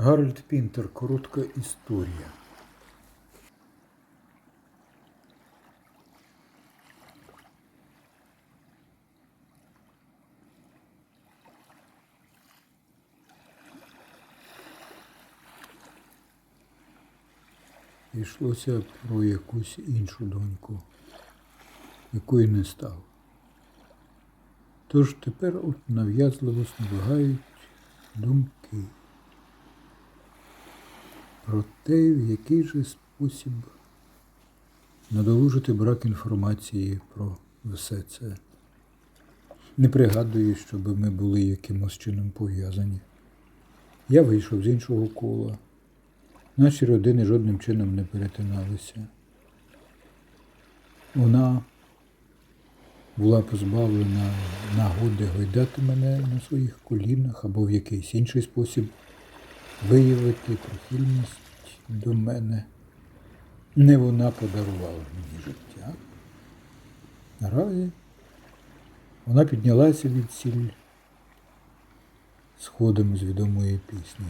Гарольд Пінтер. Коротка історія. Йшлося про якусь іншу доньку, якої не стало. Тож тепер от нав'язливо набігають думки про те, в який же спосіб надолужити брак інформації про все це. Не пригадую, щоб ми були якимось чином пов'язані. Я вийшов з іншого кола. Наші родини жодним чином не перетиналися. Вона була позбавлена нагоди гойдати мене на своїх колінах або в якийсь інший спосіб виявити прихильність до мене. Не вона подарувала мені життя. Наразі вона піднялася від сіль сходом з відомої пісні.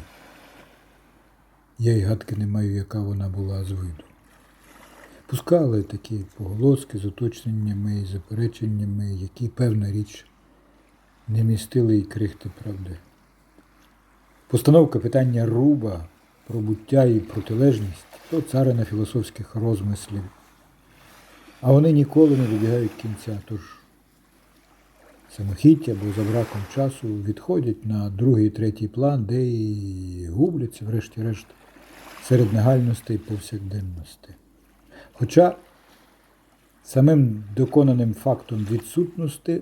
Я й гадки не маю, яка вона була з виду. Пускали такі поголоски з уточненнями і запереченнями, які, певна річ, не містили й крихти правди. Постановка питання руба про буття і протилежність то царина філософських розмислів. А вони ніколи не добігають кінця, тож самохіття або за браком часу відходять на другий третій план, де і губляться, врешті-решт, серед негальностей і повсякденності. Хоча самим доконаним фактом відсутності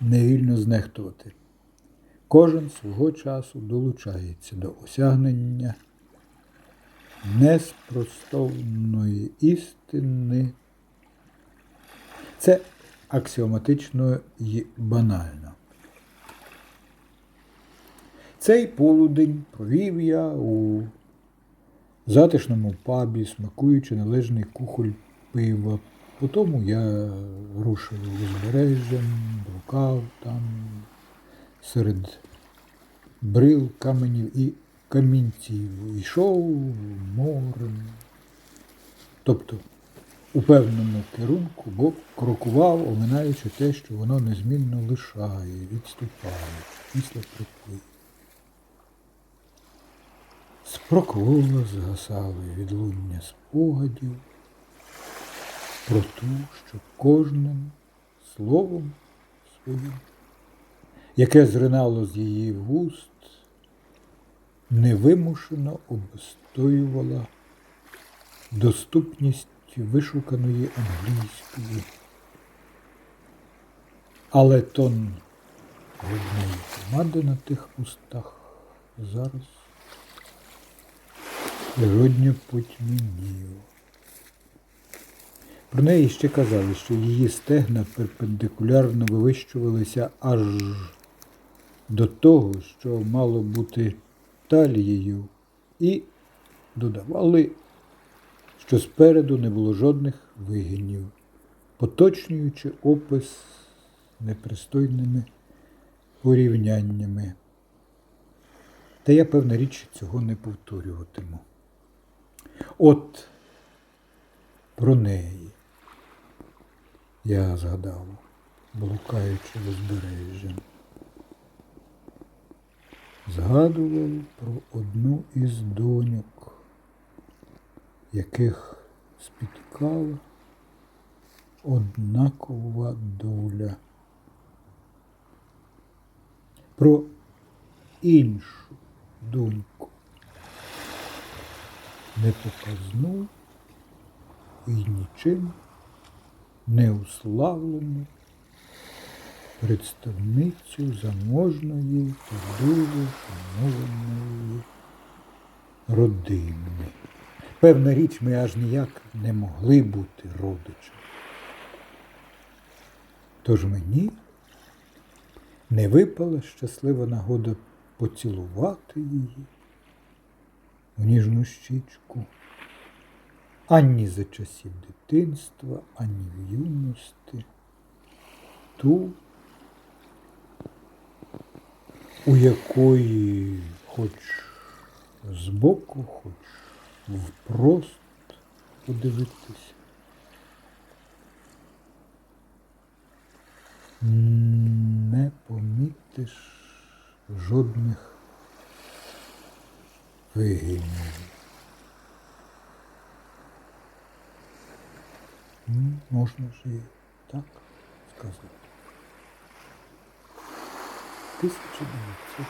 невільно знехтувати. Кожен свого часу долучається до осягнення неспростовної істини. Це аксіоматично і банально. Цей полудень провів я у затишному пабі, смакуючи належний кухоль пива. Потім я рушив узбережжям, блукав там серед брил, каменів і камінців. Йшов морем. Тобто у певному керунку, бо крокував, оминаючи те, що воно незмінно лишає, відступає після приплив. З прокола згасали відлуння спогадів про ту, що кожним словом своїм, яке зринало з її вуст, невимушено обстоювала доступність вишуканої англійської. Але тон губної помади на тих устах зараз природньо потьмінів. Про неї ще казали, що її стегна перпендикулярно вивищувалися аж до того, що мало бути талією, і додавали, що спереду не було жодних вигинів, поточнюючи опис непристойними порівняннями. Та я, певна річ, цього не повторюватиму. От про неї я згадав, блукаючи узбережжям. Згадував про одну із доньок, яких спіткала однакова доля. Про іншу доньку непоказну і нічим не уславлену представницю заможної та дуже шанованої родини. Певна річ, ми аж ніяк не могли бути родичами. Тож мені не випала щаслива нагода поцілувати її в ніжну щічку ані за часів дитинства, ані в юності, ту, у якої хоч збоку, хоч впрост подивитися. Не помітиш жодних вигинів. Можна ж і так сказати. 1995